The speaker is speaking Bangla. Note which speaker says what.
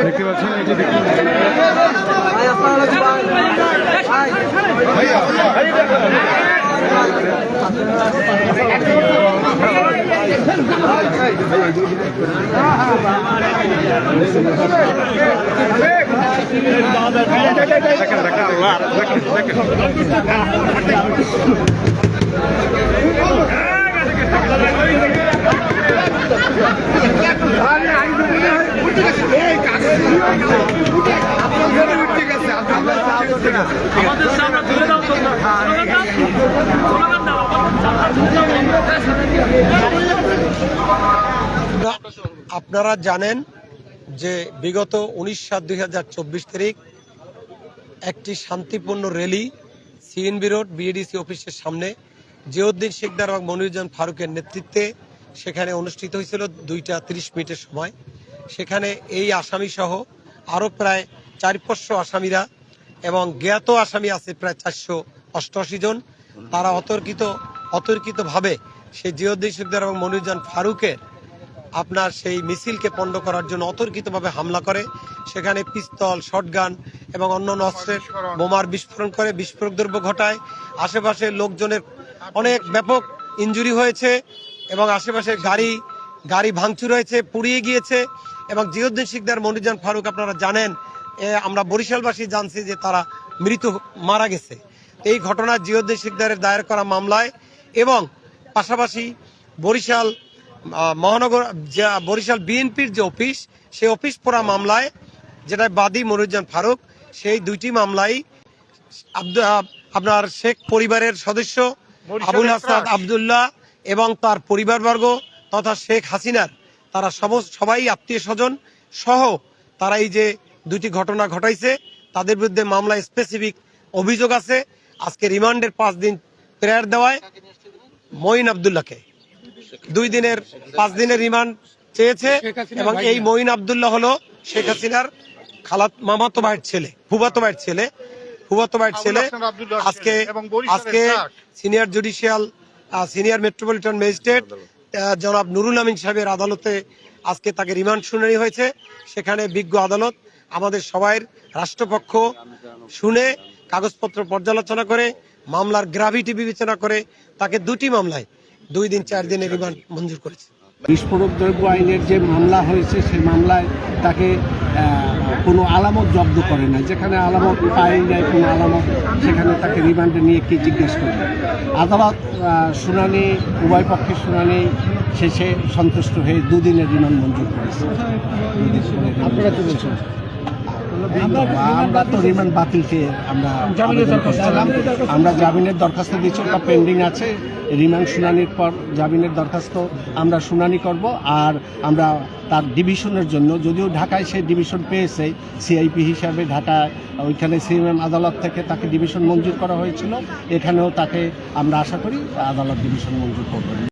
Speaker 1: দেখতে পাচ্ছেন দেখুন দেখেন দেখেন দেখেন দেখেন।
Speaker 2: আপনারা জানেন যে বিগত উনিশ সাত দুই তারিখ একটি শান্তিপূর্ণ র্যালি সিএনবি রোড বিএডিসি অফিসের সামনে জিয়উদ্দিন শেখদার এবং মনিরুজ্জামান ফারুকের নেতৃত্বে সেখানে অনুষ্ঠিত হয়েছিল দুইটা তিরিশ মিনিটের সময়। সেখানে এই আসামি সহ আরও প্রায় চার পাঁচশো আসামিরা এবং জ্ঞাত আসামি আছে প্রায় চারশো অষ্টআশি জন। তারা অতর্কিত, অতর্কিতভাবে সেই জিয়উদ্দিন শেখদার এবং মনিরুজ্জামান ফারুকের আপনার সেই মিছিলকে পণ্ড করার জন্য অতর্কিতভাবে হামলা করে। সেখানে পিস্তল, শটগান এবং অন্যান্য অস্ত্রের বোমার বিস্ফোরণ করে, বিস্ফোরক দ্রব্য ঘটায়। আশেপাশের লোকজনের অনেক ব্যাপক ইনজুরি হয়েছে এবং আশেপাশের গাড়ি গাড়ি ভাঙচুর হয়েছে, পুড়িয়ে গিয়েছে এবং জিয়ুদ্দিন শিকদার মনিজান ফারুক, আপনারা জানেন আমরা বরিশালবাসী জানছি যে তারা মৃত মারা গেছে। এই ঘটনা জিয়ুদ্দিন শিকদারের দায়ের করা মামলায় এবং পাশাপাশি বরিশাল মহানগর যা বরিশাল বিএনপির যে অফিস সেই অফিস পোড়া মামলায় যেটা বাদী মনিরুজ্জান ফারুক সেই দুইটি মামলায় আপনার শেখ পরিবারের সদস্য আবুল হাসান আবদুল্লাহ এবং তার পরিবারবর্গ তথা শেখ হাসিনার। তারা সব- সবাই আত্মীয় স্বজন সহ তারা এই যে দুটি ঘটনা ঘটাইছে। তাদের বিরুদ্ধে মামলায় স্পেসিফিক অভিযোগ আছে। আজকে রিমান্ডের পাঁচ দিন প্রেয়ার দেওয়ায় মঈন আবদুল্লাহকে। দুই দিনের পাঁচ দিনের রিমান্ড চেয়েছে এবং এই মঈন আবদুল্লাহ হলো শেখ হাসিনার খালাত মামাতো ভাইয়ের ছেলে ফুবাতো ভাইয়ের ছেলে ফুবাতো ভাইয়ের ছেলে। আজকে আজকে senior judicial senior metropolitan magistrate জনাব নুরুল আমিন সাহেবের আদালতে আজকে তাকে রিমান্ড শুনানি হয়েছে। সেখানে বিজ্ঞ আদালত আমাদের সবাইয়ের রাষ্ট্রপক্ষ শুনে কাগজপত্র পর্যালোচনা করে মামলার গ্রাভিটি বিবেচনা করে তাকে দুটি মামলায় দুই দিন চার দিনের রিমান্ড মঞ্জুর করেছে।
Speaker 3: বিস্ফোরক দ্রব্য আইনের যে মামলা হয়েছে সেই মামলায় তাকে কোনো আলামত জব্দ করে না যেখানে আলামত পায় যায় কোনো আলামত সেখানে তাকে রিমান্ডে নিয়ে কি জিজ্ঞেস করবে? আদালত শুনানি উভয় পক্ষের শুনানি শেষে সন্তুষ্ট হয়ে দুদিনের রিমান্ড মঞ্জুর করেছে। আমরা তো রিমান্ড বাতিলকে আমরা আমরা জামিনের দরখাস্ত দিয়েছি ওটা পেন্ডিং আছে। রিমান্ড শুনানির পর জামিনের দরখাস্ত আমরা শুনানি করব আর আমরা তার ডিভিশনের জন্য যদিও ঢাকায় সে ডিভিশন পেয়েছে সিআইপি হিসাবে ঢাকায় ওইখানে সিএমএম আদালত থেকে তাকে ডিভিশন মঞ্জুর করা হয়েছিল। এখানেও তাকে আমরা আশা করি আদালত ডিভিশন মঞ্জুর করবেন